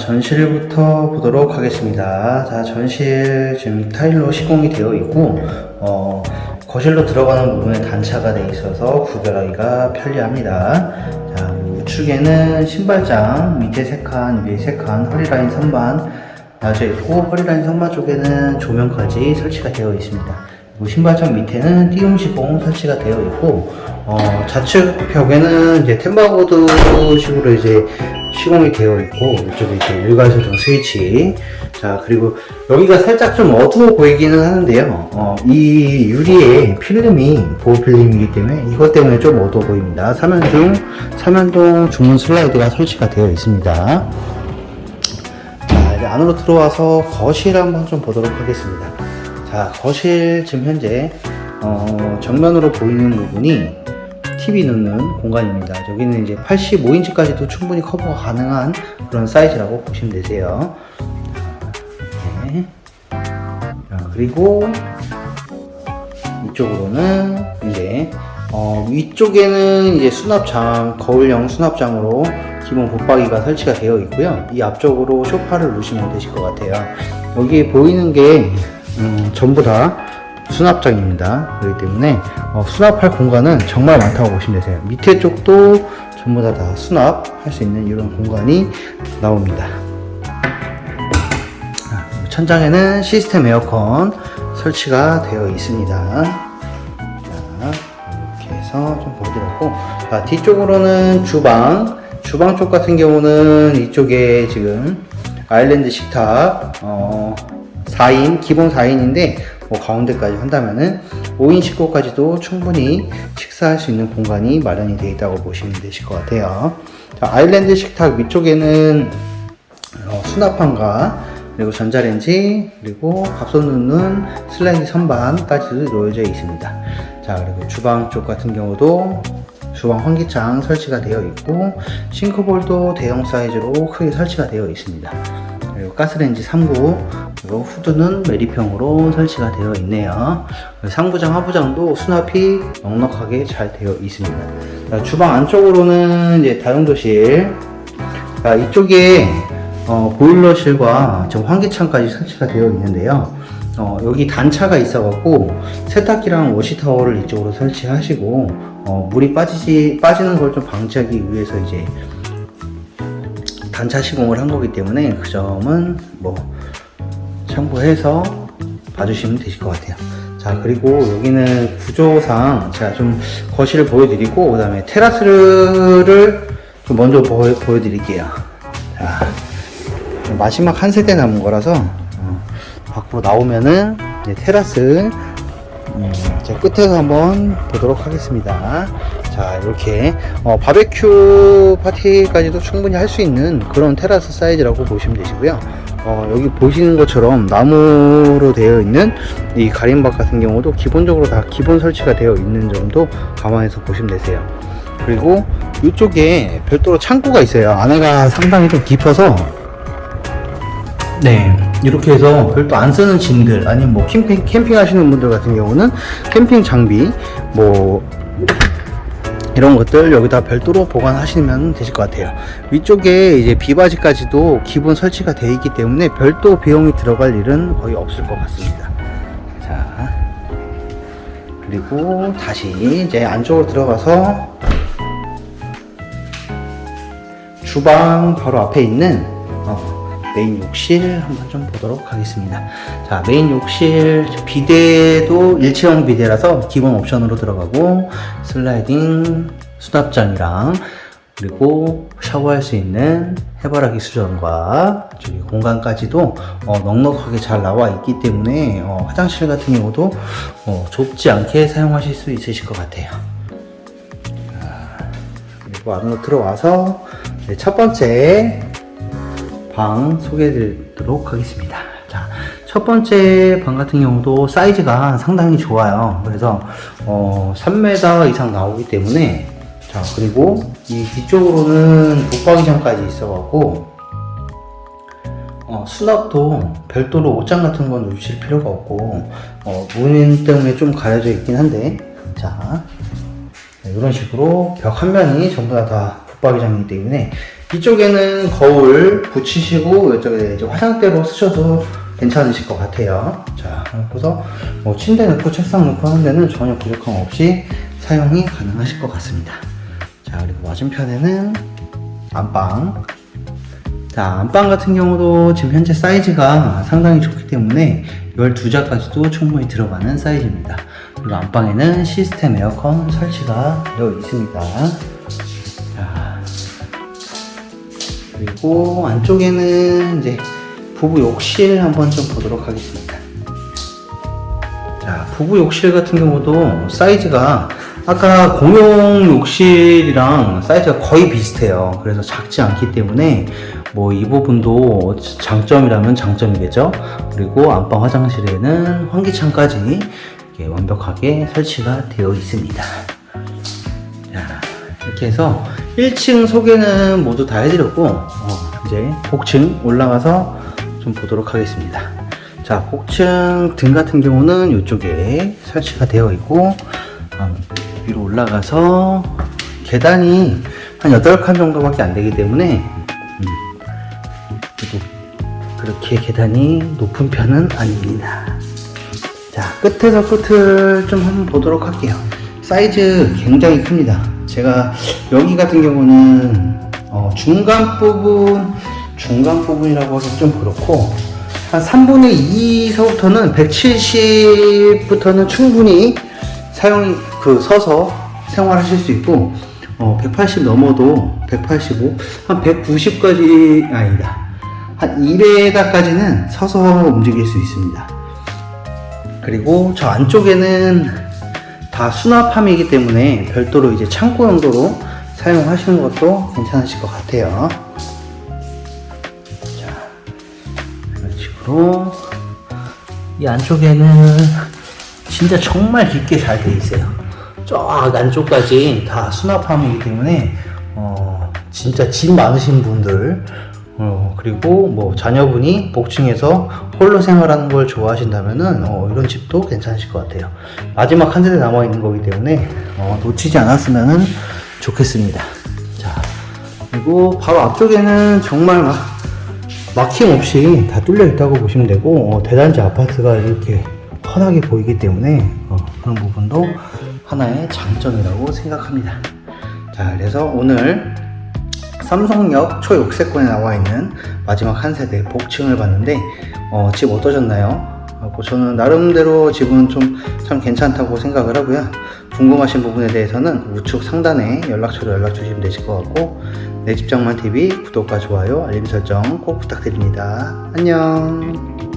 전실부터 보도록 하겠습니다. 자, 전실 지금 타일로 시공이 되어 있고, 어, 거실로 들어가는 부분에 단차가 되어 있어서 구별하기가 편리합니다. 자, 우측에는 신발장, 밑에 세 칸, 위에 세 칸, 허리라인 선반 놔져 있고, 허리라인 선반 쪽에는 조명까지 설치가 되어 있습니다. 그리고 신발장 밑에는 띄움 시공 설치가 되어 있고, 어, 좌측 벽에는 이제 템바보드식으로 이제 시공이 되어 있고, 이쪽에 이제 일괄 설정 스위치. 자, 그리고 여기가 살짝 좀 어두워 보이기는 하는데요. 어, 이 유리에 필름이 보호 필름이기 때문에 이것 때문에 좀 어두워 보입니다. 삼연중, 삼연동 중문 슬라이드가 설치가 되어 있습니다. 자, 이제 안으로 들어와서 거실 한번 좀 보도록 하겠습니다. 자, 거실 지금 현재 어, 정면으로 보이는 부분이 TV 넣는 공간입니다. 여기는 이제 85인치까지도 충분히 커버가 가능한 그런 사이즈라고 보시면 되세요. 네. 자, 그리고 이쪽으로는 이제 어, 위쪽에는 이제 수납장, 거울형 수납장으로 기본 붙박이가 설치가 되어 있고요. 이 앞쪽으로 소파를 놓으시면 되실 것 같아요. 여기에 보이는 게 음, 전부 다 수납장입니다. 그렇기 때문에 어, 수납할 공간은 정말 많다고 보시면 되세요. 밑에 쪽도 전부 다, 다 수납할 수 있는 이런 공간이 나옵니다. 아, 천장에는 시스템 에어컨 설치가 되어 있습니다. 자, 이렇게 해서 좀 보여드렸고, 자, 뒤쪽으로는 주방, 주방 쪽 같은 경우는 이쪽에 지금 아일랜드 식탁, 어, 4인, 기본 4인인데, 뭐 가운데까지 한다면은 5인 식구까지도 충분히 식사할 수 있는 공간이 마련이 되어 있다고 보시면 되실 것 같아요. 자, 아일랜드 식탁 위쪽에는 어, 수납함과 그리고 전자레인지 그리고 밥솥 넣는 슬라이드 선반까지도 놓여져 있습니다. 자 그리고 주방 쪽 같은 경우도 주방 환기창 설치가 되어 있고 싱크볼도 대형 사이즈로 크게 설치가 되어 있습니다. 그리고 가스레인지 3구 그리고 후드는 메리평으로 설치가 되어 있네요. 상부장 하부장도 수납이 넉넉하게 잘 되어 있습니다. 자, 주방 안쪽으로는 이제 다용도실 자, 이쪽에 어, 보일러실과 지금 환기창까지 설치가 되어 있는데요. 어, 여기 단차가 있어갖고 세탁기랑 워시타워를 이쪽으로 설치하시고 어, 물이 빠지지 빠지는 걸 좀 방지하기 위해서 이제 단차 시공을 한 거기 때문에 그 점은 뭐 참고해서 봐주시면 되실 것 같아요. 자 그리고 여기는 구조상 제가 좀 거실을 보여드리고 그 다음에 테라스를 좀 먼저 보여, 보여드릴게요. 자 마지막 한 세대 남은 거라서 어, 밖으로 나오면은 테라스 음, 제 끝에서 한번 보도록 하겠습니다. 자, 이렇게 어, 바베큐 파티까지도 충분히 할 수 있는 그런 테라스 사이즈라고 보시면 되시고요. 어, 여기 보시는 것처럼 나무로 되어 있는 이 가림막 같은 경우도 기본적으로 다 기본 설치가 되어 있는 점도 감안해서 보시면 되세요. 그리고 이쪽에 별도로 창고가 있어요. 안에가 상당히 좀 깊어서 네. 이렇게 해서 별도 안 쓰는 짐들, 아니면 뭐 캠핑, 캠핑 하시는 분들 같은 경우는 캠핑 장비, 뭐, 이런 것들 여기다 별도로 보관하시면 되실 것 같아요. 위쪽에 이제 비바지까지도 기본 설치가 되어 있기 때문에 별도 비용이 들어갈 일은 거의 없을 것 같습니다. 자. 그리고 다시 이제 안쪽으로 들어가서 주방 바로 앞에 있는 어, 메인 욕실 한번 좀 보도록 하겠습니다. 자, 메인 욕실 비데도 일체형 비데라서 기본 옵션으로 들어가고 슬라이딩 수납장이랑 그리고 샤워할 수 있는 해바라기 수전과 저기 공간까지도 어, 넉넉하게 잘 나와 있기 때문에 어, 화장실 같은 경우도 어, 좁지 않게 사용하실 수 있으실 것 같아요. 그리고 안으로 들어와서 이제 첫 번째 방 소개해 드리도록 하겠습니다. 자, 첫 번째 방 같은 경우도 사이즈가 상당히 좋아요. 그래서, 어, 3m 이상 나오기 때문에, 자, 그리고 이 뒤쪽으로는 붙박이장까지 있어갖고, 어, 수납도 별도로 옷장 같은 건 놓칠 필요가 없고, 어, 문 때문에 좀 가려져 있긴 한데, 자, 네, 이런 식으로 벽 한 면이 전부 다, 다 붙박이장이기 때문에 이쪽에는 거울 붙이시고 이쪽에 이제 화장대로 쓰셔도 괜찮으실 것 같아요. 자, 그래서 뭐 침대 넣고 책상 넣고 하는 데는 전혀 부족함 없이 사용이 가능하실 것 같습니다. 자, 그리고 맞은편에는 안방. 자, 안방 같은 경우도 지금 현재 사이즈가 상당히 좋기 때문에 12자까지도 충분히 들어가는 사이즈입니다. 그리고 안방에는 시스템 에어컨 설치가 되어 있습니다. 그리고 안쪽에는 이제 부부 욕실 한번 좀 보도록 하겠습니다. 자, 부부 욕실 같은 경우도 사이즈가 아까 공용 욕실이랑 사이즈가 거의 비슷해요. 그래서 작지 않기 때문에 뭐 이 부분도 장점이라면 장점이겠죠. 그리고 안방 화장실에는 환기창까지 완벽하게 설치가 되어 있습니다. 자, 이렇게 해서 1층 소개는 모두 다 해드렸고, 어, 이제 복층 올라가서 좀 보도록 하겠습니다. 자, 복층 등 같은 경우는 이쪽에 설치가 되어 있고, 음, 위로 올라가서 계단이 한 8칸 정도밖에 안 되기 때문에, 음, 그렇게 계단이 높은 편은 아닙니다. 자, 끝에서 끝을 좀 한번 보도록 할게요. 사이즈 굉장히 큽니다. 제가 여기 같은 경우는 어, 중간 부분, 중간 부분이라고 하기 좀 그렇고, 한 3분의 2서부터는 170부터는 충분히 사용이 그 서서 생활하실 수 있고, 어, 180 넘어도 185, 한 190까지 아니다. 한 200까지는 서서 움직일 수 있습니다. 그리고 저 안쪽에는 다 수납함이기 때문에 별도로 이제 창고 용도로 사용하시는 것도 괜찮으실 것 같아요. 자, 이런 식으로 이 안쪽에는 진짜 정말 깊게 잘 돼 있어요. 쫙 안쪽까지 다 수납함이기 때문에 어, 진짜 집 많으신 분들 어, 그리고 뭐 자녀분이 복층에서 홀로 생활하는 걸 좋아하신다면은 어, 이런 집도 괜찮으실 것 같아요. 마지막 한 세대 남아 있는 거기 때문에 어, 놓치지 않았으면 좋겠습니다. 자 그리고 바로 앞쪽에는 정말 막 막힘 없이 다 뚫려 있다고 보시면 되고 어, 대단지 아파트가 이렇게 환하게 보이기 때문에 어, 그런 부분도 하나의 장점이라고 생각합니다. 자 그래서 오늘 삼성역 초역세권에 나와 있는 마지막 한 세대 복층을 봤는데 어, 집 어떠셨나요? 하고 저는 나름대로 집은 좀 참 괜찮다고 생각을 하고요. 궁금하신 부분에 대해서는 우측 상단에 연락처로 연락 주시면 되실 것 같고 내 집장만 TV 구독과 좋아요 알림 설정 꼭 부탁드립니다. 안녕.